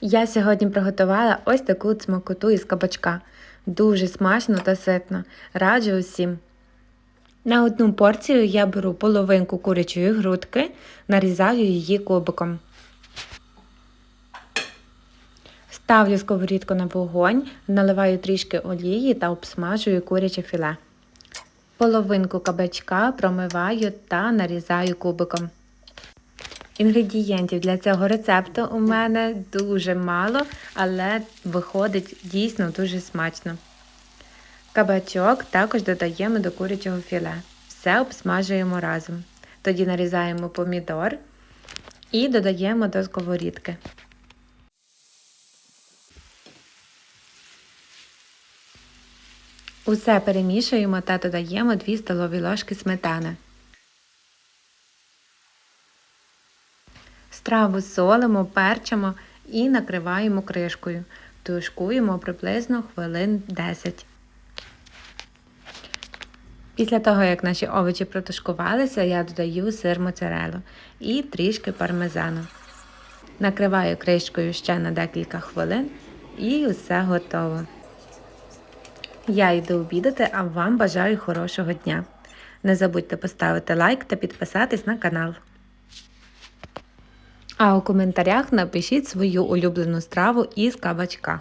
Я сьогодні приготувала ось таку смакоту із кабачка. Дуже смачно та ситно. Раджу усім. На одну порцію я беру половинку курячої грудки, нарізаю її кубиком. Ставлю сковорідку на вогонь, наливаю трішки олії та обсмажую куряче філе. Половинку кабачка промиваю та нарізаю кубиком. Інгредієнтів для цього рецепту у мене дуже мало, але виходить дійсно дуже смачно. Кабачок також додаємо до курячого філе. Все обсмажуємо разом. Тоді нарізаємо помідор і додаємо до сковорідки. Усе перемішуємо та додаємо 2 столові ложки сметани. Страву солимо, перчимо і накриваємо кришкою. Тушкуємо приблизно хвилин 10. Після того, як наші овочі протушкувалися, я додаю сир моцарелу і трішки пармезану. Накриваю кришкою ще на декілька хвилин і все готово. Я йду обідати, а вам бажаю хорошого дня. Не забудьте поставити лайк та підписатись на канал. А у коментарях напишіть свою улюблену страву із кабачка.